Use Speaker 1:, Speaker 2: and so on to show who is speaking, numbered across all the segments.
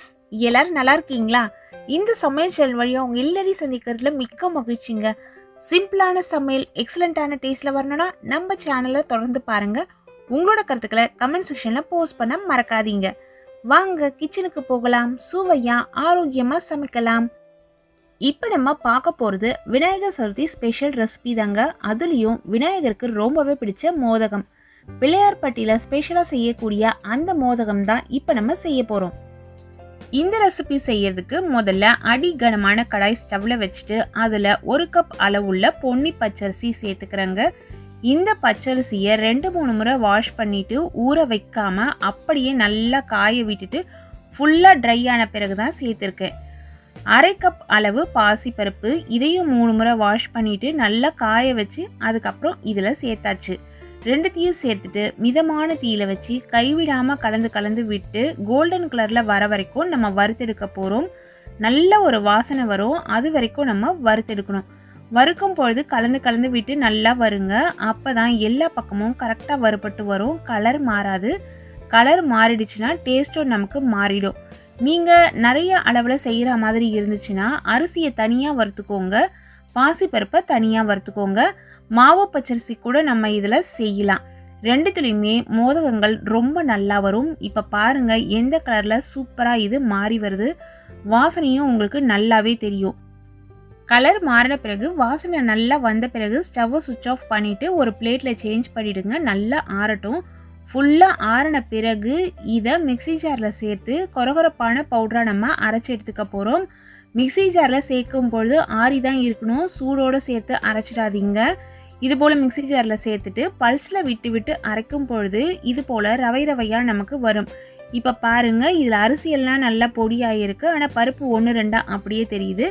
Speaker 1: Friends எல்லாரும் நல்லா இருக்கீங்களா? இந்த சமையல் செல் வழியாக உங்கள் எல்லாரையும் சந்திக்கிறதுல மிக்க மகிழ்ச்சிங்க. சிம்பிளான சமையல் எக்ஸலண்ட்டான டேஸ்ட்டில் வரணும்னா நம்ம சேனலை தொடர்ந்து பாருங்கள் உங்களோட கருத்துக்களை கமெண்ட் செக்ஷனில் போஸ்ட் பண்ண மறக்காதீங்க. வாங்க கிச்சனுக்கு போகலாம் சுவையாக ஆரோக்கியமாக சமைக்கலாம். இப்போ நம்ம பார்க்க போகிறது விநாயகர் சதுர்த்தி ஸ்பெஷல் ரெசிபி தாங்க. அதுலேயும் விநாயகருக்கு ரொம்பவே பிடிச்ச மோதகம். பிள்ளையார்பட்டியில் ஸ்பெஷலாக செய்யக்கூடிய அந்த மோதகம் தான் இப்போ நம்ம செய்ய போகிறோம் இந்த ரெசிபி செய்யறதுக்கு முதல்ல அடி கனமான கடாய் ஸ்டவ்ல வச்சுட்டு அதில் ஒரு கப் அளவுள்ள பொன்னி பச்சரிசி சேர்த்துக்கிறேங்க. இந்த பச்சரிசியை ரெண்டு மூணு முறை வாஷ் பண்ணிட்டு ஊற வைக்காம அப்படியே நல்லா காய விட்டுட்டு ஃபுல்லாக ட்ரை ஆன பிறகு தான் சேர்த்துருக்கேன். அரை கப் அளவு பாசிப்பருப்பு இதையும் மூணு முறை வாஷ் பண்ணிட்டு நல்லா காய வச்சு அதுக்கப்புறம் இதில் சேர்த்தாச்சு. ரெண்டுத்தையும் சேர்த்துட்டு மிதமான தீயில வச்சு கைவிடாம கலந்து கலந்து விட்டு கோல்டன் கலர்ல வர வரைக்கும் நம்ம வறுத்தெடுக்க போறோம். நல்ல ஒரு வாசனை வரும். அது வரைக்கும் நம்ம வறுத்தெடுக்கணும். வறுக்கும் பொழுது கலந்து கலந்து விட்டு நல்லா வருங்க. அப்பதான் எல்லா பக்கமும் கரெக்டாக வறுபட்டு வரும். கலர் மாறாது. கலர் மாறிடுச்சுன்னா டேஸ்ட்டும் நமக்கு மாறிடும். நீங்கள் நிறைய அளவில் செய்கிற மாதிரி இருந்துச்சுன்னா அரிசியை தனியாக வறுத்துக்கோங்க. பாசிப்பருப்பை தனியாக வறுத்துக்கோங்க. மாவு பச்சரிசி கூட நம்ம இதில் செய்யலாம். ரெண்டுத்துலேயுமே மோதகங்கள் ரொம்ப நல்லா வரும். இப்போ பாருங்க எந்த கலரில் சூப்பராக இது மாறி வருது. வாசனையும் உங்களுக்கு நல்லாவே தெரியும். கலர் மாறின பிறகு வாசனை நல்லா வந்த பிறகு ஸ்டவ்வை சுவிட்ச் ஆஃப் பண்ணிவிட்டு ஒரு பிளேட்டில் சேஞ்ச் பண்ணிவிடுங்க நல்லா ஆறட்டும். ஃபுல்லாக ஆறின பிறகு இதை மிக்சி ஜாரில் சேர்த்து கொரகொரப்பான பவுடராக நம்ம அரைச்சி எடுத்துக்க போகிறோம் மிக்சி ஜாரில் சேர்க்கும் பொழுது ஆறி தான் இருக்கணும். சூடோடு சேர்த்து அரைச்சிடாதீங்க. இது போல் மிக்சி ஜாரில் சேர்த்துட்டு பல்ஸில் விட்டு விட்டு அரைக்கும் பொழுது இது போல் ரவை ரவையாக நமக்கு வரும். இப்போ பாருங்கள் இதில் அரிசியெல்லாம் நல்லா பொடியாகிருக்கு ஆனால் பருப்பு ஒன்று ரெண்டாக அப்படியே தெரியுது.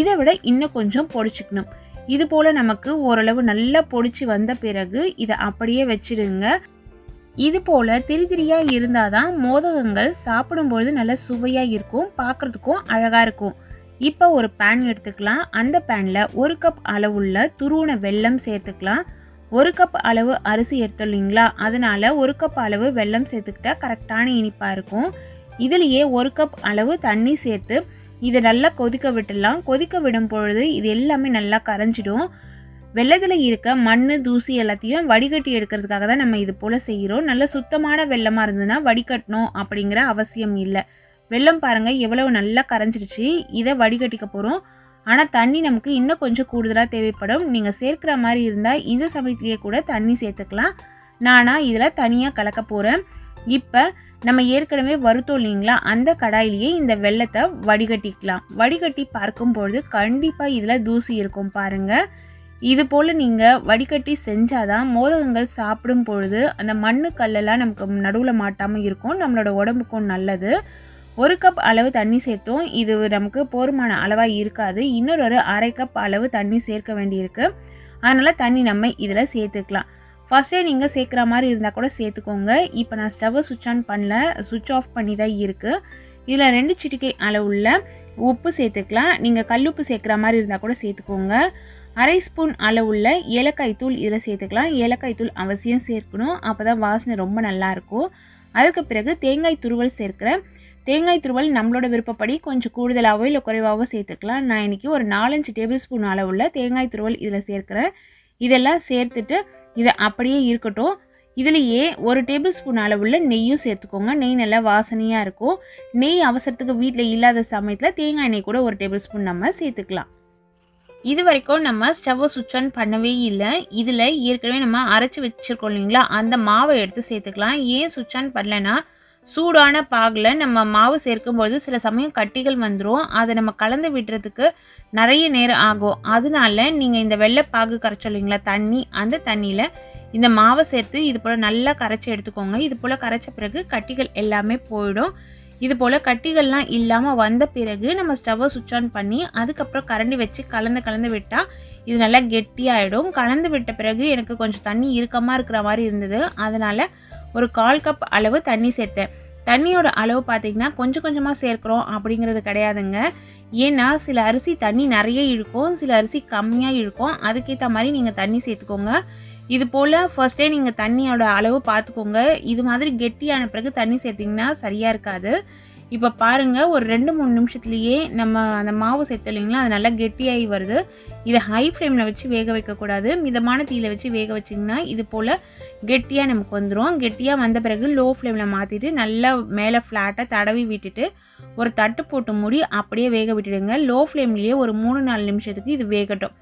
Speaker 1: இதை விட இன்னும் கொஞ்சம் பொடிச்சுக்கணும். இது போல் நமக்கு ஓரளவு நல்லா பொடிச்சு வந்த பிறகு இதை அப்படியே வச்சிடுங்க இது போல் திரி திரியாக இருந்தால் தான் மோதகங்கள் சாப்பிடும்பொழுது நல்லா சுவையாக இருக்கும் பார்க்குறதுக்கும் அழகாக இருக்கும். இப்போ ஒரு பேன் எடுத்துக்கலாம். அந்த பேனில் ஒரு கப் அளவுள்ள துருவன வெல்லம் சேர்த்துக்கலாம். ஒரு கப் அளவு அரிசி எடுத்துள்ளீங்களா? அதனால் ஒரு கப் அளவு வெல்லம் சேர்த்துக்கிட்டா கரெக்டான இனிப்பாக இருக்கும். இதுலேயே ஒரு கப் அளவு தண்ணி சேர்த்து இதை நல்லா கொதிக்க விட்டுடலாம். கொதிக்க விடும் பொழுது இது எல்லாமே நல்லா கரைஞ்சிடும். வெள்ளத்தில் இருக்க மண் தூசி எல்லாத்தையும் வடிகட்டி எடுக்கிறதுக்காக தான் நம்ம இது போல் செய்கிறோம். நல்ல சுத்தமான வெள்ளமாக இருந்ததுன்னா வடிகட்டணும் அப்படிங்கிற அவசியம் இல்லை. வெள்ளம் பாருங்கள் எவ்வளவு நல்லா கரைஞ்சிருச்சு. இதை வடிகட்டிக்க போகிறோம் ஆனால் தண்ணி நமக்கு இன்னும் கொஞ்சம் கூடுதலாக தேவைப்படும். நீங்கள் சேர்க்குற மாதிரி இருந்தால் இந்த சமயத்திலேயே கூட தண்ணி சேர்த்துக்கலாம். நானாக இதில் தனியாக கலக்க போகிறேன் இப்போ நம்ம ஏற்கனவே வருத்தோம் இல்லைங்களா? அந்த கடாயிலேயே இந்த வெள்ளத்தை வடிகட்டிக்கலாம். வடிகட்டி பார்க்கும் பொழுது கண்டிப்பாக இதில் தூசி இருக்கும் பாருங்கள் இது போல் நீங்கள் வடிகட்டி செஞ்சாதான் மோதகங்கள் சாப்பிடும் பொழுது அந்த மண்ணு கல்லெல்லாம் நமக்கு நடுவில் மாட்டாமல் இருக்கும். நம்மளோட உடம்புக்கும் நல்லது. ஒரு கப் அளவு தண்ணி சேர்த்தோம். இது நமக்கு போருமான அளவாக இருக்காது. இன்னொரு ஒரு அரை கப் அளவு தண்ணி சேர்க்க வேண்டியிருக்கு. அதனால் தண்ணி நம்ம இதில் சேர்த்துக்கலாம். ஃபஸ்ட்டே நீங்கள் சேர்க்குற மாதிரி இருந்தால் கூட சேர்த்துக்கோங்க. இப்போ நான் ஸ்டவ்வை சுவிட்ச் ஆன் பண்ணல. சுவிட்ச் ஆஃப் பண்ணி தான் இருக்குது இதில் ரெண்டு சிட்டிக்கை அளவுள்ள உப்பு சேர்த்துக்கலாம். நீங்கள் கல்லுப்பு சேர்க்குற மாதிரி இருந்தால் கூட சேர்த்துக்கோங்க. அரை ஸ்பூன் அளவுள்ள ஏலக்காய் தூள் இதில் சேர்த்துக்கலாம். ஏலக்காய் தூள் அவசியம் சேர்க்கணும். அப்போ தான் வாசனை ரொம்ப நல்லாயிருக்கும் அதுக்கு பிறகு தேங்காய் துருவல் சேர்க்குறேன் தேங்காய் துருவல் நம்மளோட விருப்பப்படி கொஞ்சம் கூடுதலாகவோ இல்லை குறைவாகவோ சேர்த்துக்கலாம். நான் இன்றைக்கி ஒரு நாலஞ்சு டேபிள் ஸ்பூன் அளவுள்ள தேங்காய் துருவல் இதில் சேர்க்குறேன். இதெல்லாம் சேர்த்துட்டு இதை அப்படியே இருக்கட்டும். இதுலேயே ஒரு டேபிள் ஸ்பூன் அளவுள்ள நெய்யும் சேர்த்துக்கோங்க. நெய் நல்லா வாசனையாக இருக்கும். நெய் அவசரத்துக்கு வீட்டில் இல்லாத சமயத்தில் தேங்காய் எண்ணெய் கூட ஒரு டேபிள் ஸ்பூன் நம்ம சேர்த்துக்கலாம். இது வரைக்கும் நம்ம ஸ்டவ்வை சுவிட்ச் ஆன் பண்ணவே இல்லை. இதில் ஏற்கனவே நம்ம அரைச்சி வச்சுருக்கோம் இல்லைங்களா? அந்த மாவை எடுத்து சேர்த்துக்கலாம். ஏன் சுவிட்ச் ஆன் பண்ணலைன்னா சூடான பாகில் நம்ம மாவு சேர்க்கும்போது சில சமயம் கட்டிகள் வந்துடும் அதை நம்ம கலந்து விடுறதுக்கு நிறைய நேரம் ஆகும். அதனால நீங்கள் இந்த வெள்ளைப்பாகு கரைச்சோம் இல்லைங்களா? தண்ணி அந்த தண்ணியில் இந்த மாவை சேர்த்து இது போல் நல்லா கரைச்சி எடுத்துக்கோங்க. இது போல் கரைச்ச பிறகு கட்டிகள் எல்லாமே போயிடும். இது போல் கட்டிகள்லாம் இல்லாமல் வந்த பிறகு நம்ம ஸ்டவ்வை சுவிட்ச் ஆன் பண்ணி அதுக்கப்புறம் கரண்டி வச்சு கலந்து கலந்து விட்டால் இது நல்லா கெட்டியாகிடும் கலந்து விட்ட பிறகு எனக்கு கொஞ்சம் தண்ணி இறுக்கமாக இருக்கிற மாதிரி இருந்தது. அதனால் ஒரு கால் கப் அளவு தண்ணி சேர்த்தேன். தண்ணியோட அளவு பார்த்திங்கன்னா கொஞ்சம் கொஞ்சமாக சேர்க்குறோம் அப்படிங்கிறது கிடையாதுங்க. ஏன்னா சில அரிசி தண்ணி நிறைய இழுக்கும் சில அரிசி கம்மியாக இழுக்கும். அதுக்கேற்ற மாதிரி நீங்கள் தண்ணி சேர்த்துக்கோங்க. இது போல் ஃபர்ஸ்டே நீங்கள் தண்ணியோட அளவு பார்த்துக்கோங்க இது மாதிரி கெட்டியான பிறகு தண்ணி சேர்த்திங்கன்னா சரியாக இருக்காது. இப்போ பாருங்கள் ஒரு ரெண்டு மூணு நிமிஷத்துலேயே நம்ம அந்த மாவு சேர்த்து இல்லைங்களா அது நல்லா கெட்டியாகி வருது. இதை ஹை ஃப்ளேமில் வச்சு வேக வைக்கக்கூடாது. மிதமான தீயில வச்சு வேக வச்சிங்கன்னா இது போல் கெட்டியாக நமக்கு வந்துடும் கெட்டியாக வந்த பிறகு லோ ஃப்ளேமில் மாற்றிட்டு நல்லா மேலே ஃப்ளாட்டாக தடவி விட்டுட்டு ஒரு தட்டு போட்டு மூடி அப்படியே வேக விட்டுடுங்க. லோ ஃப்ளேம்லேயே ஒரு மூணு நாலு நிமிஷத்துக்கு இது வேகட்டும்.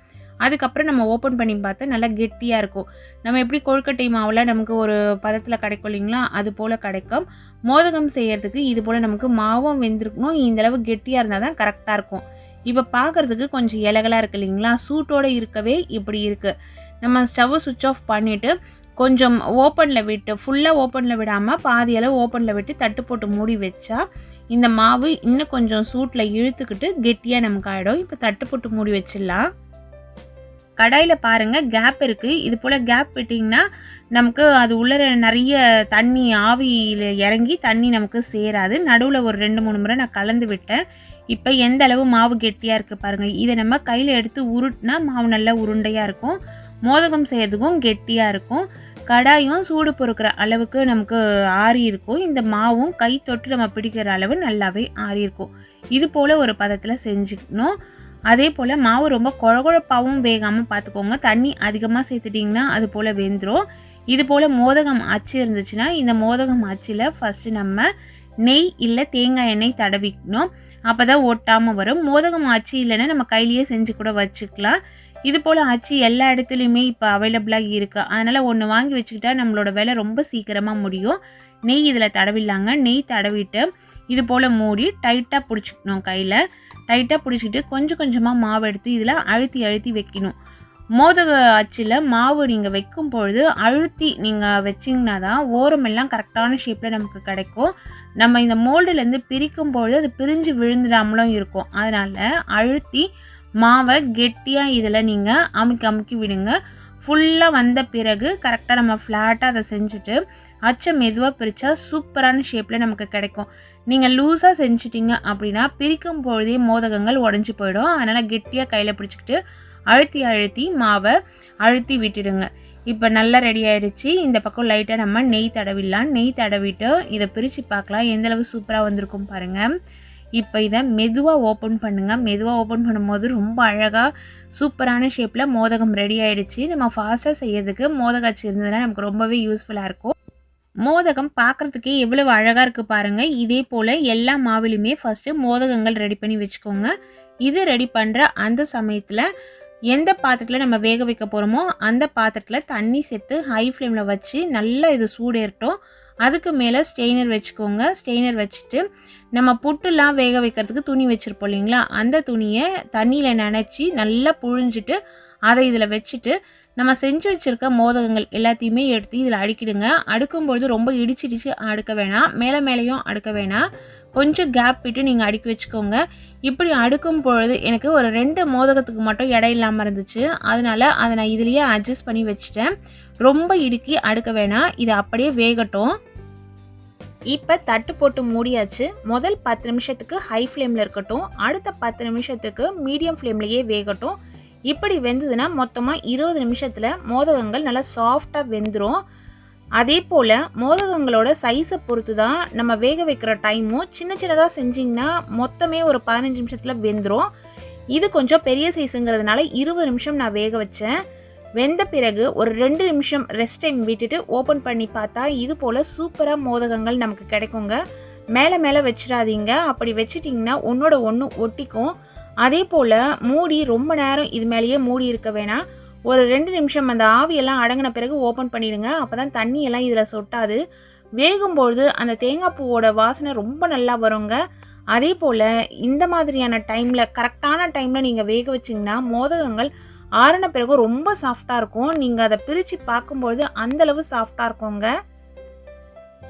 Speaker 1: அதுக்கப்புறம் நம்ம ஓப்பன் பண்ணி பார்த்தா நல்லா கெட்டியாக இருக்கும். நம்ம எப்படி கொழுக்கட்டை மாவில் நமக்கு ஒரு பதத்தில் கிடைக்கும் இல்லைங்களா? அது போல் கிடைக்கும். மோதகம் செய்யறதுக்கு இது போல் நமக்கு மாவும் வெந்திருக்கணும். இந்த அளவு கெட்டியாக இருந்தால் தான் கரெக்டாக இருக்கும். இப்போ பார்க்குறதுக்கு கொஞ்சம் இலகலாக இருக்கு இல்லைங்களா? சூட்டோடு இருக்கவே இப்படி இருக்குது நம்ம ஸ்டவ்வை சுவிட்ச் ஆஃப் பண்ணிவிட்டு கொஞ்சம் ஓப்பனில் விட்டு ஃபுல்லாக ஓப்பனில் விடாமல் பாதி அளவு ஓப்பனில் விட்டு தட்டு போட்டு மூடி வச்சா இந்த மாவு இன்னும் கொஞ்சம் சூட்டில் இழுத்துக்கிட்டு கெட்டியாக நமக்கு ஆகிடும் இப்போ தட்டு போட்டு மூடி வச்சிடலாம். கடாயில் பாருங்கள் கேப் இருக்குது இது போல் கேப் விட்டிங்கன்னா நமக்கு அது உள்ள நிறைய தண்ணி ஆவியில் இறங்கி தண்ணி நமக்கு சேராது. நடுவில் ஒரு ரெண்டு மூணு முறை நான் கலந்து விட்டேன். இப்போ எந்த அளவு மாவு கெட்டியாக இருக்குது பாருங்கள் இதை நம்ம கையில் எடுத்து உருட்டினா மாவு நல்லா உருண்டையாக இருக்கும். மோதகம் செய்கிறதுக்கும் கெட்டியாக இருக்கும். கடாயும் சூடு பொறுக்கிற அளவுக்கு நமக்கு ஆறி இருக்கும். இந்த மாவும் கை தொட்டு நம்ம பிடிக்கிற அளவு நல்லாவே ஆறி இருக்கும். இது போல் ஒரு பதத்தில் செஞ்சுக்கணும். அதே போல் மாவு ரொம்ப குழகுழப்பாகவும் வேகாமல் பார்த்துக்கோங்க தண்ணி அதிகமாக சேர்த்துட்டிங்கன்னா அது போல் வெந்துடும் இது போல் மோதகம் அச்சு இருந்துச்சுன்னா இந்த மோதகம் அச்சில் ஃபஸ்ட்டு நம்ம நெய் இல்லை தேங்காய் எண்ணெய் தடவிக்கணும். அப்போ தான் ஒட்டாமல் வரும். மோதகம் அச்சு இல்லைன்னா நம்ம கையிலேயே செஞ்சு கூட வச்சுக்கலாம். இது போல் அச்சு எல்லா இடத்துலையுமே இப்போ அவைலபிளாக இருக்குது அதனால் ஒன்று வாங்கி வச்சுக்கிட்டா நம்மளோட வேலை ரொம்ப சீக்கிரமாக முடியும். நெய் இதில் தடவிடலாங்க. நெய் தடவிட்டு இது போல் மூடி டைட்டாக பிடிச்சிக்கணும் கையில். டைட்டாக பிடிச்சிக்கிட்டு கொஞ்சம் கொஞ்சமாக மாவு எடுத்து இதில் அழுத்தி அழுத்தி வைக்கணும். மோதக அச்சில் மாவு நீங்கள் வைக்கும் பொழுது அழுத்தி நீங்கள் வச்சிங்கன்னா தான் ஓரமெல்லாம் கரெக்டான ஷேப்பில் நமக்கு கிடைக்கும். நம்ம இந்த மோல்டுலேருந்து பிரிக்கும் பொழுது அது பிரிஞ்சு விழுந்துடாமலும் இருக்கும். அதனால் அழுத்தி மாவை கெட்டியாக இதில் நீங்கள் அமுக்கி அமுக்கி விடுங்க. ஃபுல்லாக வந்த பிறகு கரெக்டாக நம்ம ஃப்ளாட்டாக அதை செஞ்சுட்டு அச்சை மெதுவாக பிரித்தா சூப்பரான ஷேப்பில் நமக்கு கிடைக்கும். நீங்கள் லூஸாக செஞ்சிட்டிங்க அப்படின்னா பிரிக்கும் பொழுதே மோதகங்கள் உடஞ்சி போயிடும். அதனால் கெட்டியாக கையில் பிடிச்சிக்கிட்டு அழுத்தி அழுத்தி மாவை அழுத்தி விட்டுடுங்க. இப்போ நல்லா ரெடி ஆகிடுச்சு இந்த பக்கம் லைட்டாக நம்ம நெய் தடவிடலாம். நெய் தடவிட்டு இதை பிரித்து பார்க்கலாம். எந்தளவு சூப்பராக வந்திருக்கும் பாருங்கள் இப்போ இதை மெதுவாக ஓப்பன் பண்ணுங்கள் மெதுவாக ஓப்பன் பண்ணும்போது ரொம்ப அழகாக சூப்பரான ஷேப்பில் மோதகம் ரெடி ஆகிடுச்சு நம்ம ஃபாஸ்ட்டாக செய்யறதுக்கு மோதகாச்சு இருந்ததுன்னா நமக்கு ரொம்பவே யூஸ்ஃபுல்லாக இருக்கும். மோதகம் பார்க்குறதுக்கே எவ்வளவு அழகாக இருக்குது பாருங்கள் இதே போல் எல்லா மாவிலையுமே ஃபஸ்ட்டு மோதகங்கள் ரெடி பண்ணி வச்சுக்கோங்க. இது ரெடி பண்ணுற அந்த சமயத்தில் எந்த பாத்திரத்தில் நம்ம வேக வைக்க போகிறோமோ அந்த பாத்திரத்தில் தண்ணி சேர்த்து ஹை ஃப்ளேமில் வச்சு நல்லா இது சூடேறட்டும். அதுக்கு மேலே ஸ்டெய்னர் வச்சுக்கோங்க. ஸ்டெய்னர் வச்சுட்டு நம்ம புட்டுலாம் வேக வைக்கிறதுக்கு துணி வச்சுருப்போம் இல்லைங்களா? அந்த துணியை தண்ணியில் நினச்சி நல்லா புழிஞ்சிட்டு அதை இதில் வச்சுட்டு நம்ம செஞ்சு வச்சுருக்க மோதகங்கள் எல்லாத்தையுமே எடுத்து இதில் அடுக்கிடுங்க. அடுக்கும்பொழுது ரொம்ப இடிச்சு இடிச்சு அடுக்க வேணாம். மேலே மேலேயும் அடுக்க வேணாம். கொஞ்சம் கேப் விட்டு நீங்கள் அடுக்கி வச்சுக்கோங்க. இப்படி அடுக்கும் பொழுது எனக்கு ஒரு ரெண்டு மோதகத்துக்கு மட்டும் இடம் இல்லாமல் இருந்துச்சு. அதனால் அதை நான் இதுலேயே அட்ஜஸ்ட் பண்ணி வச்சுட்டேன். ரொம்ப இடுக்கி அடுக்க வேணாம். இது அப்படியே வேகட்டும். இப்போ தட்டு போட்டு மூடியாச்சு. முதல் பத்து நிமிஷத்துக்கு ஹை ஃப்ளேமில் இருக்கட்டும். அடுத்த பத்து நிமிஷத்துக்கு மீடியம் ஃப்ளேம்லேயே வேகட்டும். இப்படி வெந்ததுன்னா மொத்தமாக இருபது நிமிஷத்தில் மோதகங்கள் நல்லா சாஃப்டாக வெந்துடும் அதே போல் மோதகங்களோட சைஸை பொறுத்து தான் நம்ம வேக வைக்கிற டைமும் சின்ன சின்னதாக செஞ்சிங்கன்னா மொத்தமே ஒரு பதினஞ்சு நிமிஷத்தில் வெந்துடும் இது கொஞ்சம் பெரிய சைஸுங்கிறதுனால இருபது நிமிஷம் நான் வேக வச்சேன். வெந்த பிறகு ஒரு ரெண்டு நிமிஷம் ரெஸ்ட் டைம் விட்டுட்டு ஓப்பன் பண்ணி பார்த்தா இது போல் சூப்பராக மோதகங்கள் நமக்கு கிடைக்குங்க. மேலே மேலே வச்சிடாதீங்க. அப்படி வச்சிட்டிங்கன்னா ஒன்றோட ஒன்று ஒட்டிக்கும். அதே போல் மூடி ரொம்ப நேரம் இது மேலேயே மூடி இருக்க வேணாம். ஒரு ரெண்டு நிமிஷம் அந்த ஆவியெல்லாம் அடங்கின பிறகு ஓப்பன் பண்ணிடுங்க. அப்போ தான் தண்ணியெல்லாம் இதில் சொட்டாது. வேகும்பொழுது அந்த தேங்காய் பூவோட வாசனை ரொம்ப நல்லா வருங்க. அதே போல் இந்த மாதிரியான டைமில் கரெக்டான டைமில் நீங்கள் வேக வச்சிங்கன்னா மோதகங்கள் ஆறின பிறகு ரொம்ப சாஃப்டாக இருக்கும். நீங்கள் அதை பிரித்து பார்க்கும்பொழுது அந்தளவு சாஃப்டாக இருக்குங்க.